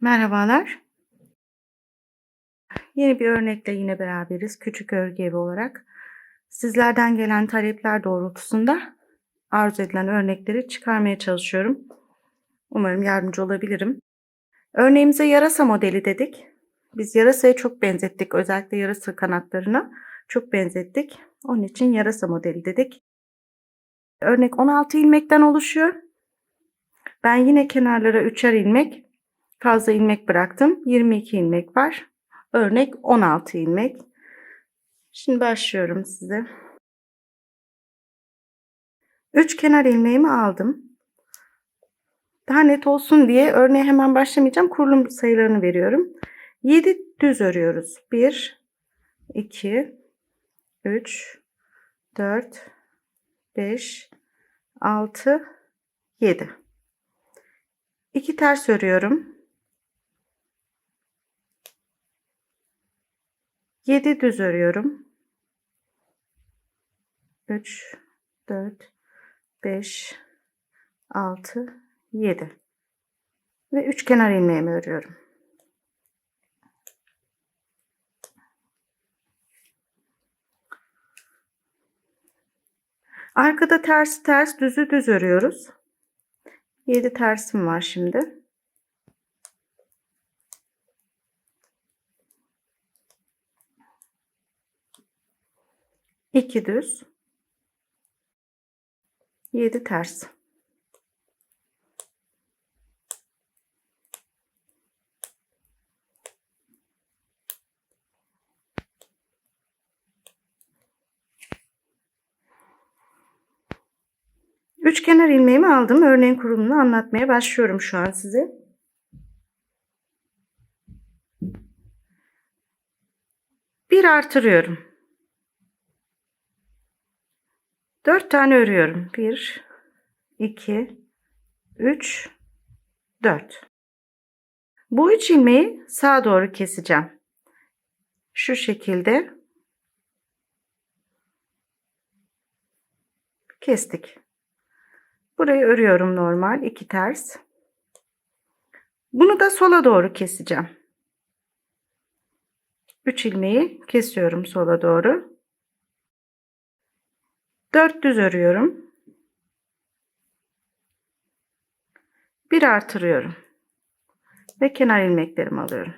Merhabalar. Yeni bir örnekle yine beraberiz. Küçük örgü evi olarak. Sizlerden gelen talepler doğrultusunda arzu edilen örnekleri çıkarmaya çalışıyorum. Umarım yardımcı olabilirim. Örneğimize yarasa modeli dedik. Biz yarasaya çok benzettik. Özellikle yarasa kanatlarına çok benzettik. Onun için yarasa modeli dedik. Örnek 16 ilmekten oluşuyor. Ben yine kenarlara 3'er ilmek fazla ilmek bıraktım. 22 ilmek var. Örnek 16 ilmek. Şimdi başlıyorum size. 3 kenar ilmeğimi aldım. Daha net olsun diye örneğe hemen başlamayacağım. Kurulum sayılarını veriyorum. 7 düz örüyoruz. 1 2 3 4 5 6 7 2 ters örüyorum. 7 düz örüyorum. 3 4 5 6 7 ve 3 kenar ilmeğimi örüyorum. Arkada ters ters düzü düz örüyoruz. 7 tersim var şimdi. İki düz. 7 ters. Üç kenar ilmeğimi aldım. Örneğin kurulumunu anlatmaya başlıyorum şu an size. Bir artırıyorum. Dört tane örüyorum. Bir, iki, üç, dört. Bu üç ilmeği sağa doğru keseceğim. Şu şekilde kestik. Burayı örüyorum normal iki ters. Bunu da sola doğru keseceğim. 3 ilmeği kesiyorum sola doğru. 4 düz örüyorum. Bir artırıyorum. Ve kenar ilmeklerimi alıyorum.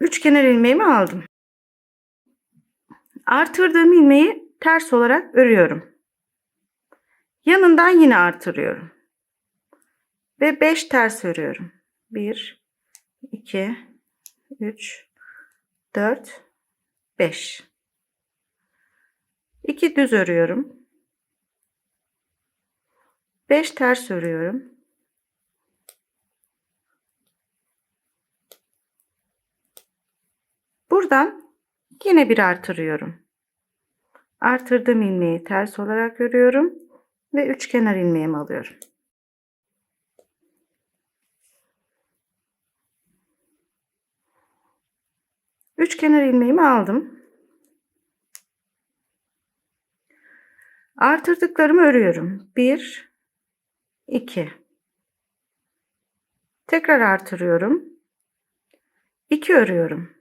Üç kenar ilmeğimi aldım. Artırdığım ilmeği ters olarak örüyorum. Yanından yine artırıyorum. Ve 5 ters örüyorum. 1 2 3 4 5 2 düz örüyorum. 5 ters örüyorum. Buradan yine bir artırıyorum. Artırdığım ilmeği ters olarak örüyorum ve üç kenar ilmeğimi alıyorum. Üç kenar ilmeğimi aldım. Artırdıklarımı örüyorum. 1 2 Tekrar artırıyorum. 2 örüyorum.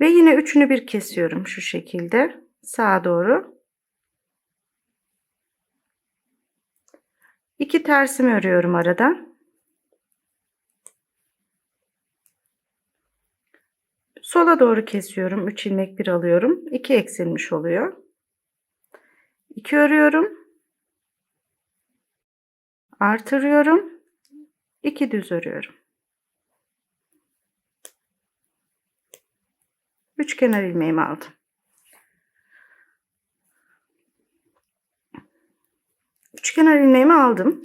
Ve yine üçünü bir kesiyorum şu şekilde sağa doğru. İki tersimi örüyorum arada. Sola doğru kesiyorum. 3 ilmek bir alıyorum. 2 eksilmiş oluyor. 2 örüyorum. Artırıyorum. 2 düz örüyorum. 3 kenar ilmeğimi aldım. Üç kenar ilmeğimi aldım.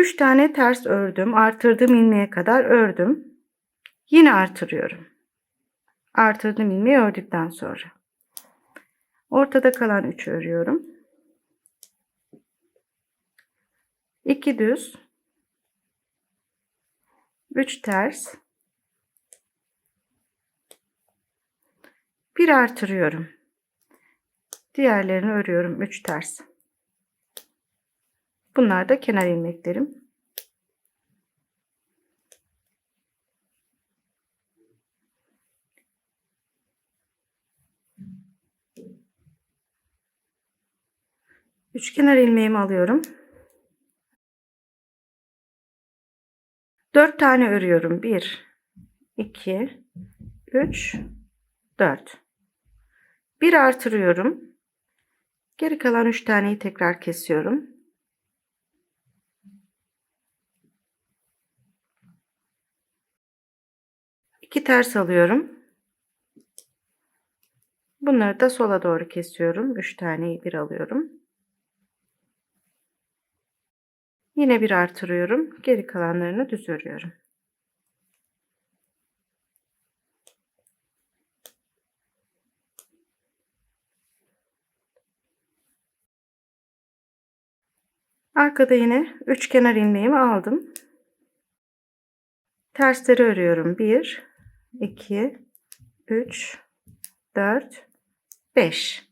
3 tane ters ördüm. Artırdığım ilmeğe kadar ördüm. Yine artırıyorum. Artırdığım ilmeği ördükten sonra. Ortada kalan 3 örüyorum. 2 düz. 3 ters. Bir artırıyorum. Diğerlerini örüyorum 3 ters. Bunlar da kenar ilmeklerim. Üç kenar ilmeğimi alıyorum. Dört tane örüyorum. Bir, iki, üç, dört. Bir artırıyorum. Geri kalan üç taneyi tekrar kesiyorum. İki ters alıyorum. Bunları da sola doğru kesiyorum. Üç taneyi bir alıyorum. Yine bir artırıyorum. Geri kalanlarını düz örüyorum. Arkada yine üç kenar ilmeğimi aldım. Tersleri örüyorum. 1 2 3 4 5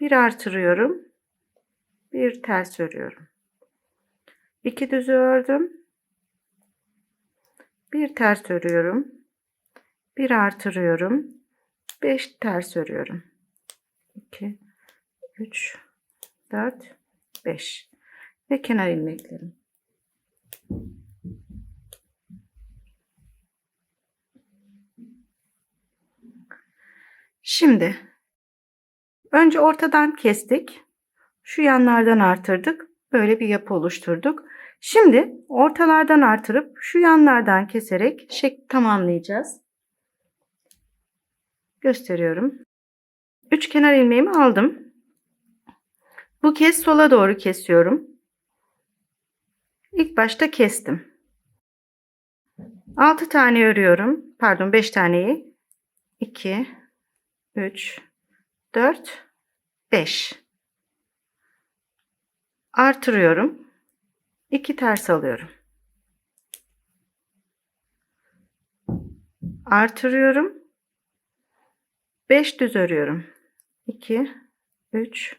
bir artırıyorum. Bir ters örüyorum. 2 düz ördüm. Bir ters örüyorum. Bir artırıyorum. 5 ters örüyorum. 2 3 4 5 ve kenar ilmeklerim. Şimdi önce ortadan kestik. Şu yanlardan artırdık. Böyle bir yapı oluşturduk. Şimdi ortalardan artırıp şu yanlardan keserek şekli tamamlayacağız. Gösteriyorum. Üç kenar ilmeğimi aldım. Bu kez sola doğru kesiyorum. İlk başta kestim. 6 tane örüyorum. Pardon 5 taneyi. 2 3 4 5 artırıyorum. 2 ters alıyorum. Artırıyorum. 5 düz örüyorum. 2 3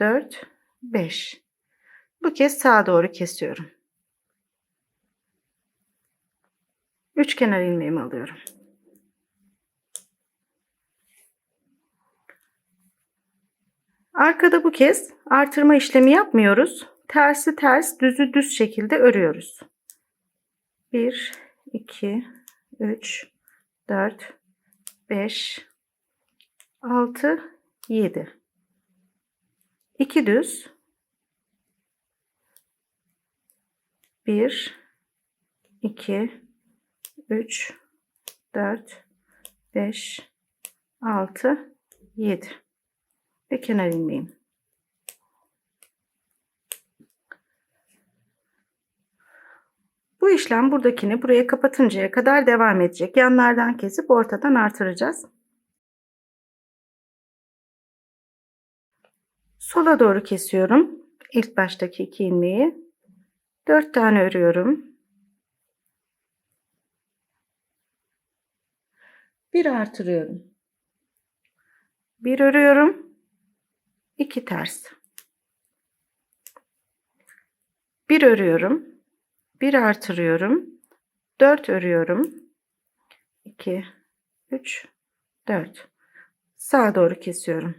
4 5 Bu kez sağa doğru kesiyorum. 3 kenar ilmeğimi alıyorum. Arkada bu kez artırma işlemi yapmıyoruz. Tersi ters, düzü düz şekilde örüyoruz. 1 2 3 4 5 6 7 2 düz 1 2 3 4 5 6 7 ve kenar ilmeğim. Bu işlem buradakini buraya kapatıncaya kadar devam edecek. Yanlardan kesip ortadan artıracağız. Sola doğru kesiyorum. İlk baştaki iki ilmeği. 4 tane örüyorum. Bir artırıyorum. Bir örüyorum. 2 ters. Bir örüyorum. Bir artırıyorum. 4 örüyorum. 2 3 4 sağa doğru kesiyorum.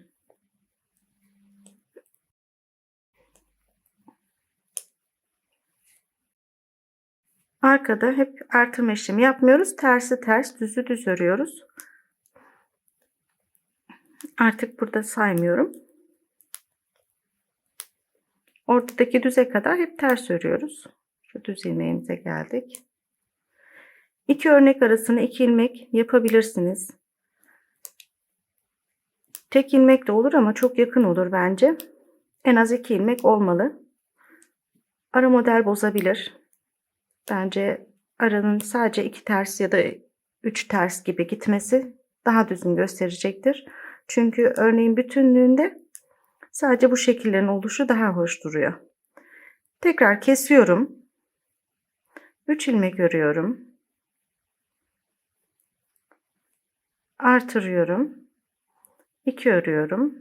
Arkada hep artırma işlemi yapmıyoruz. Tersi ters, düzü düz örüyoruz. Artık burada saymıyorum. Ortadaki düze kadar hep ters örüyoruz. Şu düz ilmeğimize geldik. İki örnek arasına iki ilmek yapabilirsiniz. Tek ilmek de olur ama çok yakın olur bence. En az iki ilmek olmalı. Ara model bozabilir. Bence aranın sadece iki ters ya da üç ters gibi gitmesi daha düzgün gösterecektir. Çünkü örneğin bütünlüğünde sadece bu şekillerin oluşu daha hoş duruyor. Tekrar kesiyorum. 3 ilmek örüyorum. Artırıyorum. 2 örüyorum.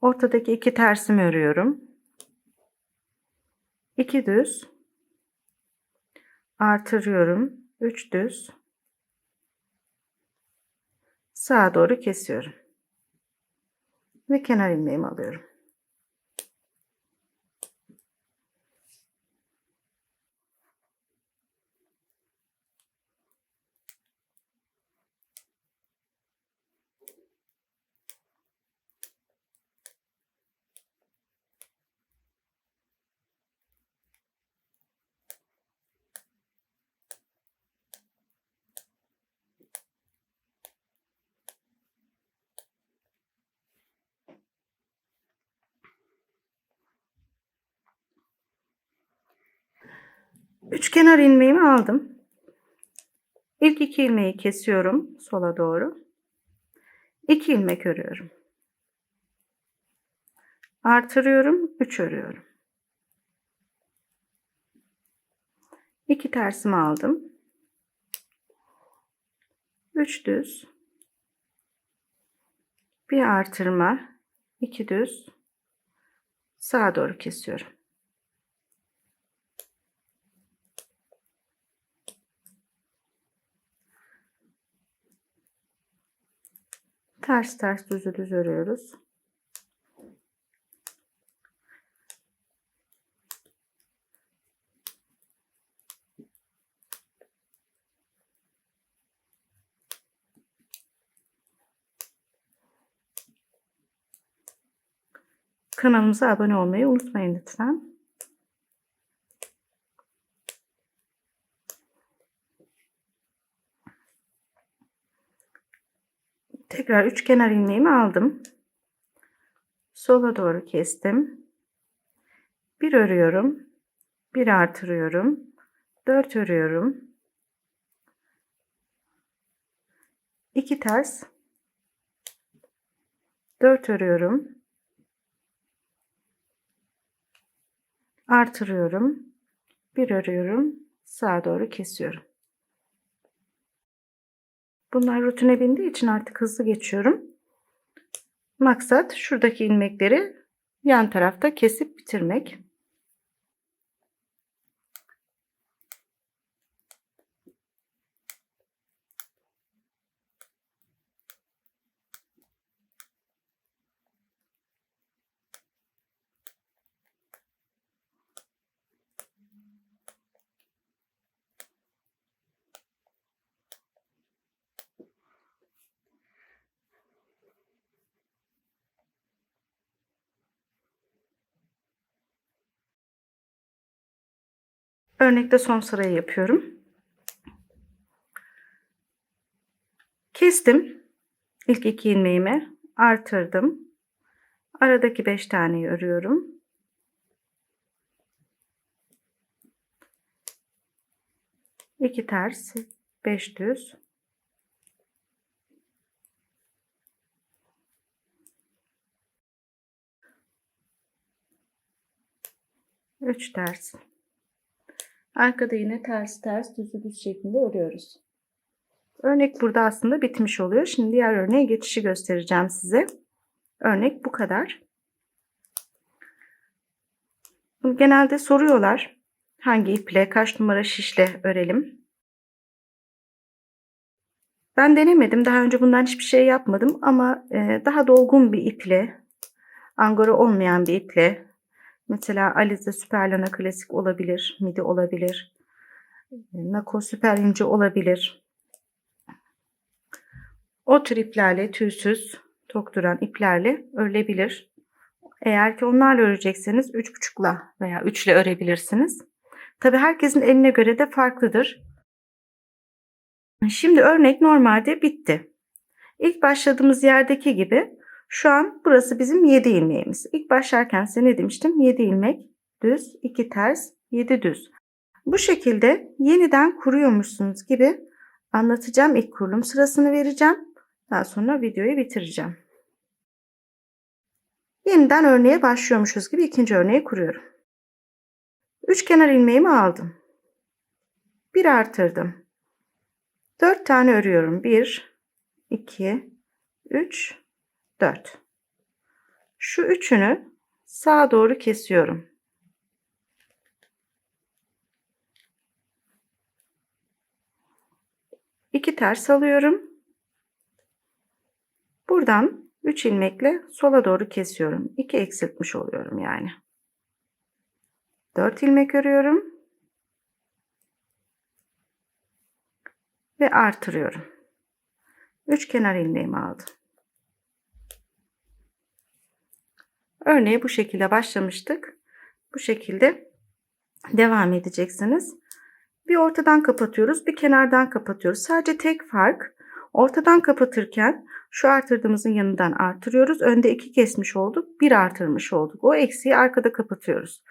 Ortadaki iki tersimi örüyorum. 2 düz. Artırıyorum. 3 düz. Sağa doğru kesiyorum. Ve kenar ilmeğimi alıyorum. Üç kenar ilmeğimi aldım. İlk iki ilmeği kesiyorum sola doğru. 2 ilmek örüyorum. Artırıyorum, 3 örüyorum. 2 tersimi aldım. 3 düz. Bir artırma, 2 düz. Sağa doğru kesiyorum. Ters ters düzü düz örüyoruz. Kanalımıza abone olmayı unutmayın lütfen. Tekrar üç kenar ilmeğimi aldım. Sola doğru kestim. Bir örüyorum. Bir artırıyorum. Dört örüyorum. İki ters. Dört örüyorum. Artırıyorum. Bir örüyorum. Sağa doğru kesiyorum. Bunlar rutine bindiği için artık hızlı geçiyorum. Maksat şuradaki ilmekleri yan tarafta kesip bitirmek. Örnekte son sırayı yapıyorum. Kestim. İlk iki ilmeğimi artırdım. Aradaki 5 taneyi örüyorum. İki ters, 5 düz. Üç ters. Arkada yine ters ters düz düz şeklinde örüyoruz. Örnek burada aslında bitmiş oluyor. Şimdi diğer örneğe geçişi göstereceğim size. Örnek bu kadar. Genelde soruyorlar hangi iple kaç numara şişle örelim. Ben denemedim. Daha önce bundan hiçbir şey yapmadım ama e, daha dolgun bir iple, angora olmayan bir iple Mesela Alize Süperlana klasik olabilir, midi olabilir. Nako süper ince olabilir. O tür iplerle tüysüz tok duran iplerle örülebilir. Eğer ki onlarla örecekseniz 3,5'la veya 3 ile örebilirsiniz. Tabi herkesin eline göre de farklıdır. Şimdi örnek normalde bitti. İlk başladığımız yerdeki gibi şu an burası bizim 7 ilmeğimiz. İlk başlarken size ne demiştim? 7 ilmek düz, 2 ters, 7 düz. Bu şekilde yeniden kuruyormuşsunuz gibi anlatacağım. İlk kurulum sırasını vereceğim. Daha sonra videoyu bitireceğim. Yeniden örneğe başlıyormuşuz gibi ikinci örneği kuruyorum. Üç kenar ilmeğimi aldım. Bir artırdım. Dört tane örüyorum. Bir, 2, 3, 4. Şu üçünü sağa doğru kesiyorum. İki ters alıyorum. Buradan 3 ilmekle sola doğru kesiyorum. 2 eksiltmiş oluyorum yani. 4 ilmek örüyorum. Ve artırıyorum. 3 kenar ilmeğimi aldım. Örneği bu şekilde başlamıştık. Bu şekilde devam edeceksiniz. Bir ortadan kapatıyoruz, bir kenardan kapatıyoruz. Sadece tek fark ortadan kapatırken şu artırdığımızın yanından artırıyoruz. Önde iki kesmiş olduk, bir artırmış olduk. O eksiği arkada kapatıyoruz.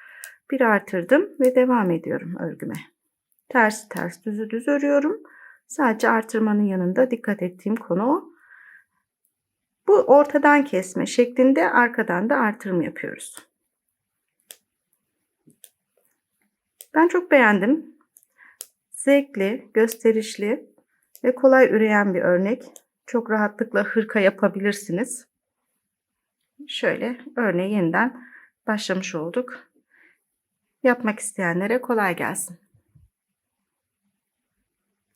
Bir artırdım ve devam ediyorum örgüme. Ters ters düzü düz örüyorum. Sadece artırmanın yanında dikkat ettiğim konu o. Bu ortadan kesme şeklinde arkadan da artırım yapıyoruz. Ben çok beğendim. Zevkli, gösterişli ve kolay üreyen bir örnek. Çok rahatlıkla hırka yapabilirsiniz. Şöyle örneği yeniden başlamış olduk. Yapmak isteyenlere kolay gelsin.